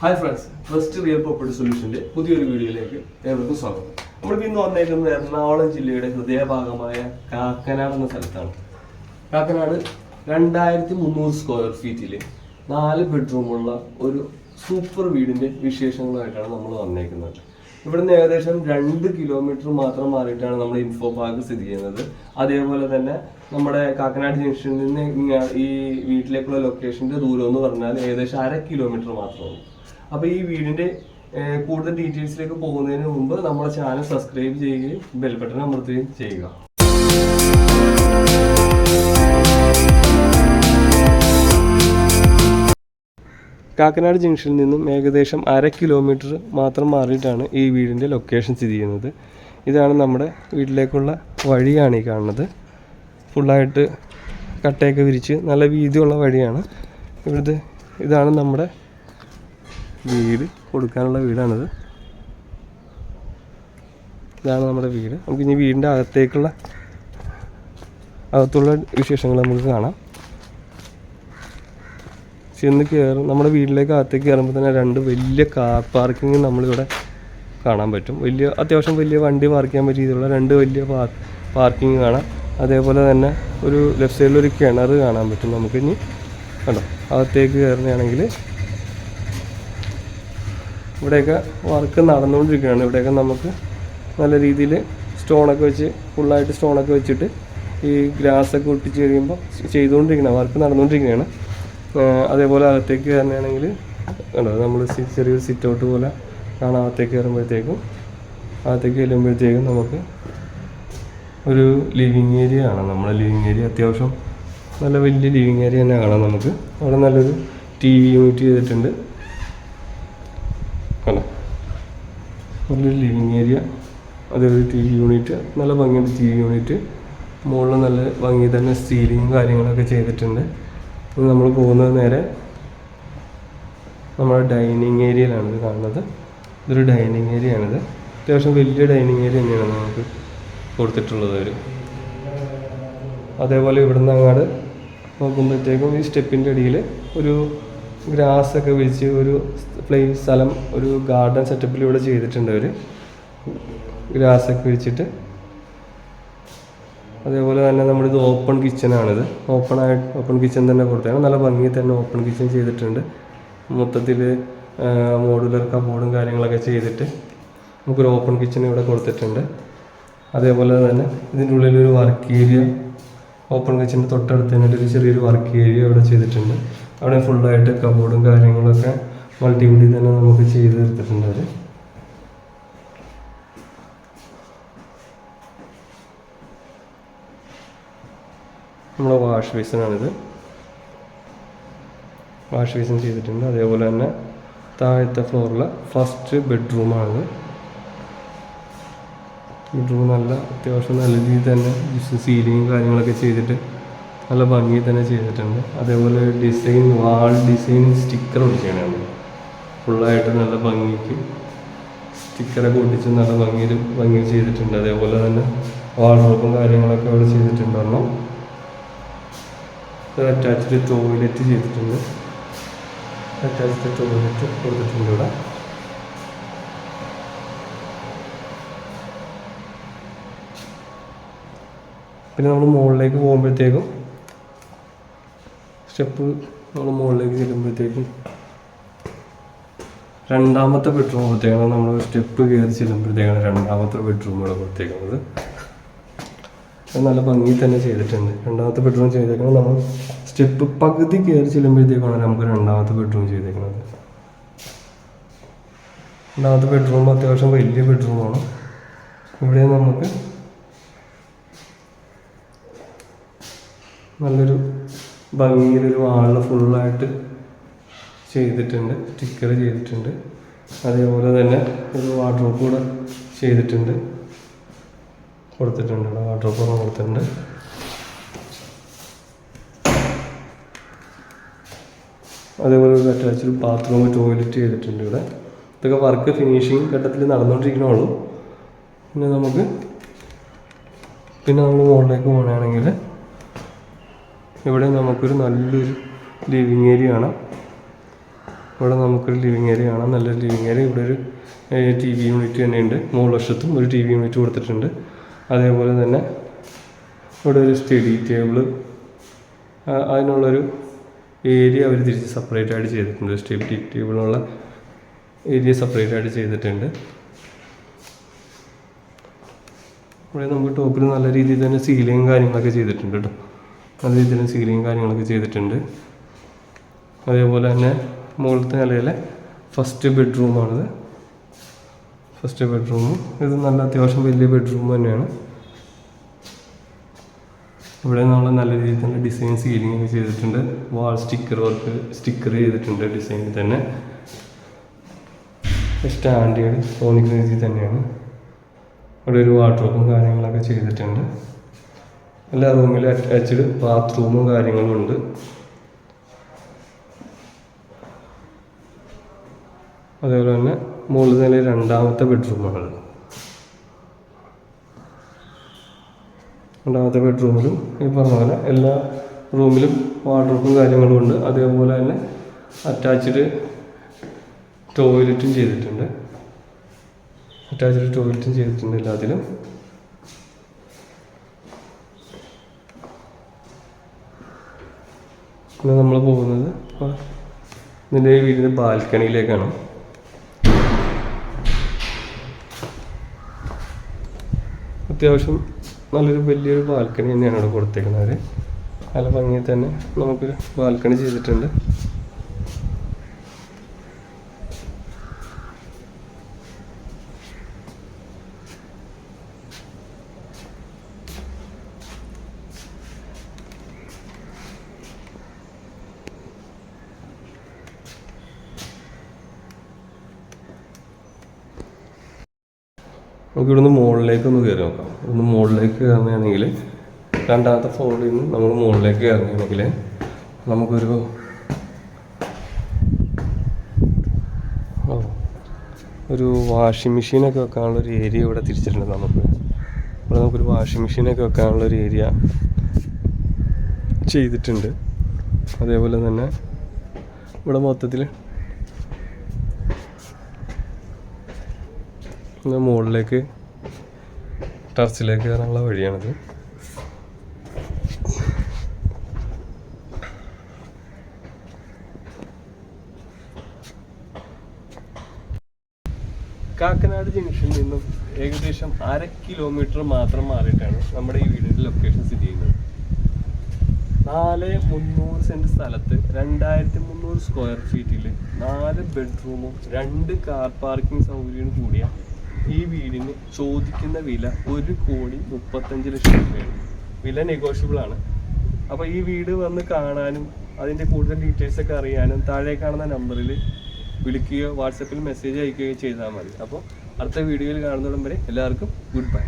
Hi friends first real property സൊല്യൂഷന്റെ പുതിയൊരു വീഡിയോയിലേക്ക് ഏവർക്കും സ്വാഗതം. നമ്മളിപ്പോൾ ഇന്ന് വന്നേക്കുന്നത് എറണാകുളം ജില്ലയുടെ ഹൃദയഭാഗമായ കാക്കനാട് എന്ന സ്ഥലത്താണ്. കാക്കനാട് രണ്ടായിരത്തി മുന്നൂറ് സ്ക്വയർ ഫീറ്റിൽ നാല് ബെഡ്റൂമുള്ള ഒരു സൂപ്പർ വീടിന്റെ വിശേഷങ്ങളായിട്ടാണ് നമ്മൾ വന്നേക്കുന്നത്. ഇവിടുന്ന് ഏകദേശം രണ്ട് കിലോമീറ്റർ മാത്രം മാറിയിട്ടാണ് നമ്മുടെ ഇൻഫോ പാർക്ക് സ്ഥിതി ചെയ്യുന്നത്. അതേപോലെ തന്നെ നമ്മുടെ കാക്കനാട് ജംഗ്ഷനിൽ നിന്ന് ഈ വീട്ടിലേക്കുള്ള ലൊക്കേഷന്റെ ദൂരം എന്ന് പറഞ്ഞാൽ ഏകദേശം അര കിലോമീറ്റർ മാത്രമാണ് അപ്പോൾ ഈ വീടിന്റെ കൂടുതൽ ഡീറ്റെയിൽസിലേക്ക് പോകുന്നതിന് മുമ്പ് നമ്മുടെ ചാനൽ സബ്സ്ക്രൈബ് ചെയ്യുകയും ബെൽ ബട്ടൺ അമർത്തുകയും ചെയ്യുക. കാക്കനാട് ജംഗ്ഷനിൽ നിന്നും ഏകദേശം അര കിലോമീറ്റർ മാത്രം മാറിയിട്ടാണ് ഈ വീടിന്റെ ലൊക്കേഷൻ സ്ഥിതി ചെയ്യുന്നത്. ഇതാണ് നമ്മുടെ വീട്ടിലേക്കുള്ള വഴിയാണ് ഈ കാണുന്നത്. ഫുള്ളായിട്ട് കട്ടയൊക്കെ വിരിച്ച് നല്ല വീതിയുള്ള വഴിയാണ്. ഇവിടുത്തെ ഇതാണ് നമ്മുടെ വീട് കൊടുക്കാനുള്ള വീടാണിത്. ഇതാണ് നമ്മുടെ വീട്. നമുക്ക് ഇനി വീടിന്റെ അകത്തേക്കുള്ള അകത്തുള്ള വിശേഷങ്ങൾ നമുക്ക് കാണാം. ചെന്ന് കയറും നമ്മുടെ വീട്ടിലേക്ക് അകത്തേക്ക് കയറുമ്പോൾ തന്നെ രണ്ട് വലിയ കാർ പാർക്കിംഗ് നമ്മളിവിടെ കാണാൻ പറ്റും. വലിയ അത്യാവശ്യം വലിയ വണ്ടി പാർക്ക് ചെയ്യാൻ പറ്റിയ രീതിയിലുള്ള രണ്ട് വലിയ പാർ പാർക്കിംഗ് കാണാം. അതേപോലെ തന്നെ ഒരു ലെഫ്റ്റ് സൈഡിലൊരു കിണർ കാണാൻ പറ്റും നമുക്ക് ഇനി. കണ്ടോ? അകത്തേക്ക് കയറുകയാണെങ്കിൽ ഇവിടെയൊക്കെ വർക്ക് നടന്നുകൊണ്ടിരിക്കുകയാണ്. ഇവിടെയൊക്കെ നമുക്ക് നല്ല രീതിയിൽ സ്റ്റോണൊക്കെ വെച്ച് ഫുള്ളായിട്ട് സ്റ്റോണൊക്കെ വെച്ചിട്ട് ഈ ഗ്രാസൊക്കെ ഒട്ടിച്ച് കഴിയുമ്പോൾ ചെയ്തുകൊണ്ടിരിക്കണം വർക്ക് നടന്നുകൊണ്ടിരിക്കുകയാണ് അതേപോലെ അകത്തേക്ക് തന്നെയാണെങ്കിൽ കണ്ടോ നമ്മൾ ചെറിയൊരു സിറ്റ് ഔട്ട് പോലെ കാണാം. അകത്തേക്ക് കയറുമ്പോഴത്തേക്കും അകത്തേക്ക് ചെല്ലുമ്പോഴത്തേക്കും നമുക്ക് ഒരു ലിവിങ് ഏരിയ കാണാം. നമ്മുടെ ലിവിങ് ഏരിയ അത്യാവശ്യം നല്ല വലിയ ലിവിങ് ഏരിയ തന്നെ കാണാം നമുക്ക്. അവിടെ നല്ലൊരു ടി വി യൂണിറ്റ് ചെയ്തിട്ടുണ്ട്. നല്ലൊരു ലിവിങ് ഏരിയ അതേപോലെ ടി വി യൂണിറ്റ് നല്ല ഭംഗിയുണ്ട് ടി വി യൂണിറ്റ് മുകളിൽ നല്ല ഭംഗി തന്നെ സ്റ്റീലിങ്ങും കാര്യങ്ങളൊക്കെ ചെയ്തിട്ടുണ്ട്. ഇനി നമ്മൾ പോകുന്നത് നേരെ നമ്മുടെ ഡൈനിങ് ഏരിയയിലാണ് ഇത് കാണുന്നത്. ഇതൊരു ഡൈനിങ് ഏരിയ ആണിത്. അത്യാവശ്യം വലിയ ഡൈനിങ് ഏരിയ തന്നെയാണ് നമുക്ക് കൊടുത്തിട്ടുള്ളത് ഒരു അതേപോലെ ഇവിടുന്ന് അങ്ങാട് നോക്കുമ്പോഴത്തേക്കും ഈ സ്റ്റെപ്പിന്റെ അടിയിൽ ഒരു ഗ്രാസ് ഒക്കെ വിരിച്ച് ഒരു പ്ലേസ് സ്ഥലം ഒരു ഗാർഡൻ സെറ്റപ്പിൽ ഇവിടെ ചെയ്തിട്ടുണ്ട് അവർ ഗ്രാസ് ഒക്കെ വിരിച്ചിട്ട്. അതേപോലെ തന്നെ നമ്മുടെ ഇത് ഓപ്പൺ കിച്ചണാണിത് ഓപ്പൺ ആയിട്ട് ഓപ്പൺ കിച്ചൺ തന്നെ കൊടുത്തതാണ് നല്ല ഭംഗി തന്നെ ഓപ്പൺ കിച്ചൺ ചെയ്തിട്ടുണ്ട്. മൊത്തത്തിൽ മോഡുലർ കബോർഡും കാര്യങ്ങളൊക്കെ ചെയ്തിട്ട് നമുക്കൊരു ഓപ്പൺ കിച്ചൺ ഇവിടെ കൊടുത്തിട്ടുണ്ട്. അതേപോലെ തന്നെ ഇതിന്റെ ഉള്ളിലൊരു വർക്ക് ഏരിയ ഓപ്പൺ കിച്ചന്റെ തൊട്ടടുത്ത് തന്നെ ഒരു ചെറിയൊരു വർക്ക് ഏരിയ ഇവിടെ ചെയ്തിട്ടുണ്ട്. അവിടെ ഫുള്ളായിട്ട് കബോർഡും കാര്യങ്ങളൊക്കെ മൾട്ടിവുഡിൽ തന്നെ നമുക്ക് ചെയ്ത് തീർത്തിട്ടുണ്ട് അവർ നമ്മുടെ വാഷ് ബേസിനാണിത് വാഷ് ബേസിൻ ചെയ്തിട്ടുണ്ട്. അതേപോലെ തന്നെ താഴത്തെ ഫ്ലോറിലെ ഫസ്റ്റ് ബെഡ്റൂമാണിത് ബെഡ്റൂം നല്ല അത്യാവശ്യം നല്ല രീതിയിൽ തന്നെ സീലിങ്ങും കാര്യങ്ങളൊക്കെ ചെയ്തിട്ട് നല്ല ഭംഗി തന്നെ ചെയ്തിട്ടുണ്ട്. അതേപോലെ ഡിസൈൻ വാൾ ഡിസൈൻ സ്റ്റിക്കർ ഒട്ടിച്ചാണ് ഫുള്ളായിട്ട് നല്ല ഭംഗിക്ക് സ്റ്റിക്കറൊക്കെ ഒട്ടിച്ച് നല്ല ഭംഗിയിൽ ഭംഗി ചെയ്തിട്ടുണ്ട്. അതേപോലെ തന്നെ വാൾറോപ്പും കാര്യങ്ങളൊക്കെ അവിടെ ചെയ്തിട്ടുണ്ട് അറ്റാച്ച്ഡ് ടോയ്ലറ്റ് ചെയ്തിട്ടുണ്ട്. അറ്റാച്ച്ഡ് ടോയ്ലറ്റ് കൊടുത്തിട്ടുണ്ട് ഇവിടെ. പിന്നെ നമ്മൾ മുകളിലേക്ക് പോകുമ്പോഴത്തേക്കും സ്റ്റെപ്പ് നമ്മൾ മുകളിലേക്ക് ചെല്ലുമ്പോഴത്തേക്കും രണ്ടാമത്തെ ബെഡ്റൂം കൊടുത്തേക്കുന്നത് നമ്മൾ സ്റ്റെപ്പ് കയറി ചെല്ലുമ്പോഴത്തേക്കാണ് രണ്ടാമത്തെ ബെഡ്റൂം ഇവിടെ കൊടുത്തേക്കുന്നത്. അത് നല്ല ഭംഗി തന്നെ ചെയ്തിട്ടുണ്ട്. രണ്ടാമത്തെ ബെഡ്റൂം ചെയ്തേക്കുന്നത് നമ്മൾ സ്റ്റെപ്പ് പകുതി കയറി ചെല്ലുമ്പോഴത്തേക്കാണ് നമുക്ക് രണ്ടാമത്തെ ബെഡ്റൂം ചെയ്തേക്കുന്നത്. രണ്ടാമത്തെ ബെഡ്റൂം അത്യാവശ്യം വലിയ ബെഡ്റൂമാണ് ഇവിടെ നമുക്ക് നല്ലൊരു ഭംഗിയിലൊരു വാളിൽ ഫുള്ളായിട്ട് ചെയ്തിട്ടുണ്ട് സ്റ്റിക്കർ ചെയ്തിട്ടുണ്ട്. അതേപോലെ തന്നെ ഒരു വാർഡ്രോപ്പ് കൂടെ ചെയ്തിട്ടുണ്ട്. കൊടുത്തിട്ടുണ്ട് ഇവിടെ വാർഡ്രോപ്പ് കൂടെ കൊടുത്തിട്ടുണ്ട്. അതേപോലെ ഒരു അറ്റാച്ച്ഡ് ബാത്റൂം ടോയ്ലറ്റ് ചെയ്തിട്ടുണ്ട് ഇവിടെ. ഇതൊക്കെ വർക്ക് ഫിനിഷിങ് ഘട്ടത്തിൽ നടന്നുകൊണ്ടിരിക്കണുള്ളൂ പിന്നെ നമുക്ക് പിന്നെ നമ്മൾ മുകളിലേക്ക് പോകുകയാണെങ്കിൽ ഇവിടെ നമുക്കൊരു നല്ലൊരു ലിവിങ് ഏരിയ കാണാം. ഇവിടെ നമുക്കൊരു ലിവിങ് ഏരിയ കാണാം. നല്ലൊരു ലിവിങ് ഏരിയ ഇവിടെ ഒരു ടി വി യൂണിറ്റ് തന്നെയുണ്ട്. മൂന്ന് വശത്തും ഒരു ടി വി യൂണിറ്റ് കൊടുത്തിട്ടുണ്ട്. അതേപോലെ തന്നെ ഇവിടെ ഒരു സ്റ്റഡി ടേബിൾ അതിനുള്ളൊരു ഏരിയ അവർ തിരിച്ച് സെപ്പറേറ്റ് ആയിട്ട് ചെയ്തിട്ടുണ്ട്. സ്റ്റഡി ടേബിളിനുള്ള ഏരിയ സെപ്പറേറ്റ് ആയിട്ട് ചെയ്തിട്ടുണ്ട്. ഇവിടെ നമുക്ക് ടോപ്പിൽ നല്ല രീതിയിൽ തന്നെ സീലിങ്ങും കാര്യങ്ങളൊക്കെ ചെയ്തിട്ടുണ്ട് കേട്ടോ. നല്ല രീതിയിൽ സീലിങ്ങും കാര്യങ്ങളൊക്കെ ചെയ്തിട്ടുണ്ട്. അതേപോലെ തന്നെ മുകളിലത്തെ നിലയിലെ ഫസ്റ്റ് ബെഡ്റൂമാണിത് ഫസ്റ്റ് ബെഡ്റൂം ഇത് നല്ല അത്യാവശ്യം വലിയ ബെഡ്റൂം തന്നെയാണ്. ഇവിടെ നമ്മൾ നല്ല രീതിയിൽ തന്നെ ഡിസൈൻ സീലിംഗ് ഒക്കെ ചെയ്തിട്ടുണ്ട്. വാൾ സ്റ്റിക്കർ വർക്ക് സ്റ്റിക്കർ ചെയ്തിട്ടുണ്ട് ഡിസൈനിൽ തന്നെ. സ്റ്റാൻഡേർഡ് തോന്നിക്കുന്ന രീതിയിൽ തന്നെയാണ്. ഇവിടെ ഒരു വാർഡ്രോപ്പും കാര്യങ്ങളൊക്കെ ചെയ്തിട്ടുണ്ട്. എല്ലാ റൂമിലും അറ്റാച്ച്ഡ് ബാത്റൂമും കാര്യങ്ങളും ഉണ്ട്. അതേപോലെ തന്നെ മുകളിൽ നില രണ്ടാമത്തെ ബെഡ്റൂമാണ് രണ്ടാമത്തെ ബെഡ്റൂമിലും ഈ പറഞ്ഞ പോലെ എല്ലാ റൂമിലും വാർഡ്രോബും കാര്യങ്ങളും ഉണ്ട്. അതേപോലെ തന്നെ അറ്റാച്ച്ഡ് ടോയ്ലറ്റും ചെയ്തിട്ടുണ്ട്. അറ്റാച്ച്ഡ് ടോയ്ലറ്റും ചെയ്തിട്ടുണ്ട് എല്ലാത്തിലും. പിന്നെ നമ്മൾ പോകുന്നത് ഇപ്പോൾ ഇതിന്റെ വീടിന്റെ ബാൽക്കണിയിലേക്കാണ്. അത്യാവശ്യം നല്ലൊരു വലിയൊരു ബാൽക്കണി തന്നെയാണ് ഇവിടെ കൊടുത്തേക്കുന്നത് നല്ല ഭംഗിയിൽ തന്നെ നമുക്ക് ബാൽക്കണി ചെയ്തിട്ടുണ്ട്. നമുക്ക് ഇവിടുന്ന് മുകളിലേക്ക് ഒന്ന് കയറി നോക്കാം. ഇവിടുന്ന് മുകളിലേക്ക് കയറുകയാണെങ്കിൽ രണ്ടാമത്തെ ഫ്ലോറിൽ നിന്ന് നമ്മൾ മുകളിലേക്ക് കയറുകയാണെങ്കിൽ നമുക്കൊരു ഒരു വാഷിംഗ് മെഷീനൊക്കെ വെക്കാനുള്ള ഒരു ഏരിയ ഇവിടെ തിരിച്ചിട്ടുണ്ട് നമുക്ക്. ഇവിടെ നമുക്കൊരു വാഷിംഗ് മെഷീനൊക്കെ വെക്കാനുള്ള ഒരു ഏരിയ ചെയ്തിട്ടുണ്ട്. അതേപോലെ തന്നെ ഇവിടെ മൊത്തത്തിൽ മുകളിലേക്ക് ടർച്ചിലേക്ക് കയറാനുള്ള വഴിയാണിത്. കാക്കനാട് ജംഗ്ഷനിൽ നിന്നും ഏകദേശം അര കിലോമീറ്റർ മാത്രം മാറിയിട്ടാണ് നമ്മുടെ ഈ വീടിന്റെ ലൊക്കേഷൻ സ്ഥിതി ചെയ്യുന്നത്. നാല് മുന്നൂറ് സെന്റ് സ്ഥലത്ത് രണ്ടായിരത്തി മുന്നൂറ് സ്ക്വയർ ഫീറ്റിൽ നാല് ബെഡ്റൂമും രണ്ട് കാർ പാർക്കിംഗ് സൗകര്യവും കൂടിയ ഈ വീടിന് ചോദിക്കുന്ന വില ഒരു കോടി മുപ്പത്തഞ്ച് ലക്ഷം രൂപയാണ്. വില നെഗോഷ്യബിൾ ആണ്. അപ്പോൾ ഈ വീട് വന്ന് കാണാനും അതിന്റെ കൂടുതൽ ഡീറ്റെയിൽസ് ഒക്കെ അറിയാനും താഴെ കാണുന്ന നമ്പറിൽ വിളിക്കുകയോ വാട്സപ്പിൽ മെസ്സേജ് അയക്കുകയോ ചെയ്താൽ മതി. അപ്പോൾ അടുത്ത വീഡിയോയിൽ കാണുന്നിടം വരെ എല്ലാവർക്കും ഗുഡ് ബൈ